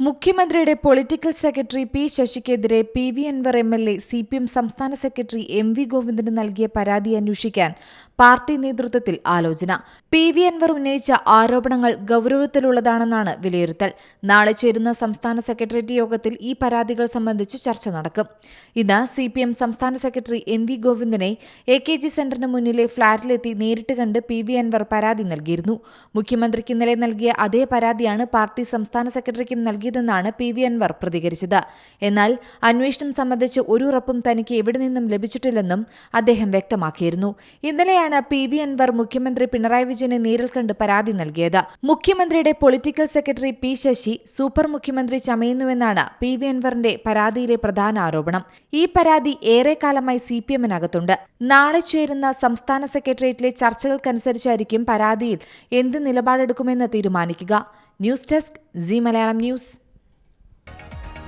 മുഖ്യമന്ത്രിയുടെ political secretary P ശശിക്കെതിരെ P V Anvar M L A C P M സംസ്ഥാന secretary M V ഗോവിന്ദന് നൽകിയ പരാതി അന്വേഷിക്കാൻ പാർട്ടി നേതൃത്വത്തിൽ ആലോചന. പി വി അൻവർ ഉന്നയിച്ച ആരോപണങ്ങൾ ഗൌരവത്തിലുള്ളതാണെന്നാണ് വിലയിരുത്തൽ. നാളെ ചേരുന്ന സംസ്ഥാന സെക്രട്ടേറിയറ്റ് യോഗത്തിൽ ഈ പരാതികൾ സംബന്ധിച്ച് ചർച്ച നടക്കും. ഇന്ന് സി പി എം സംസ്ഥാന സെക്രട്ടറി എം വി ഗോവിന്ദനെ എ കെ ജി സെന്ററിന് മുന്നിലെ ഫ്ളാറ്റിലെത്തി നേരിട്ട് കണ്ട് പി വി അൻവർ പരാതി നൽകിയിരുന്നു. മുഖ്യമന്ത്രിക്ക് ഇന്നലെ നൽകിയ അതേ പരാതിയാണ് പാർട്ടി സംസ്ഥാന സെക്രട്ടറിക്കും നൽകിയതെന്നാണ് പി വി അൻവർ പ്രതികരിച്ചത്. എന്നാൽ അന്വേഷണം സംബന്ധിച്ച് ഒരു ഉറപ്പും തനിക്ക് എവിടെ നിന്നും ലഭിച്ചിട്ടില്ലെന്നും അദ്ദേഹം വ്യക്തമാക്കിയിരുന്നു. ഇന്നലെയാണ് പി വി അൻവർ മുഖ്യമന്ത്രി പിണറായി വിജയനെ നേരിൽ കണ്ട് പരാതി നൽകിയത്. മുഖ്യമന്ത്രിയുടെ political secretary P Sasi super മുഖ്യമന്ത്രി ചമയുന്നുവെന്നാണ് പി വി അൻവറിന്റെ പരാതിയിലെ പ്രധാന ആരോപണം. ഈ പരാതി ഏറെക്കാലമായി സി പി എമ്മിനകത്തുണ്ട്. നാളെ ചേരുന്ന സംസ്ഥാന സെക്രട്ടേറിയറ്റിലെ ചർച്ചകൾക്കനുസരിച്ചായിരിക്കും പരാതിയിൽ എന്ത് നിലപാടെടുക്കുമെന്ന് തീരുമാനിക്കുക. News desk C Malayalam news.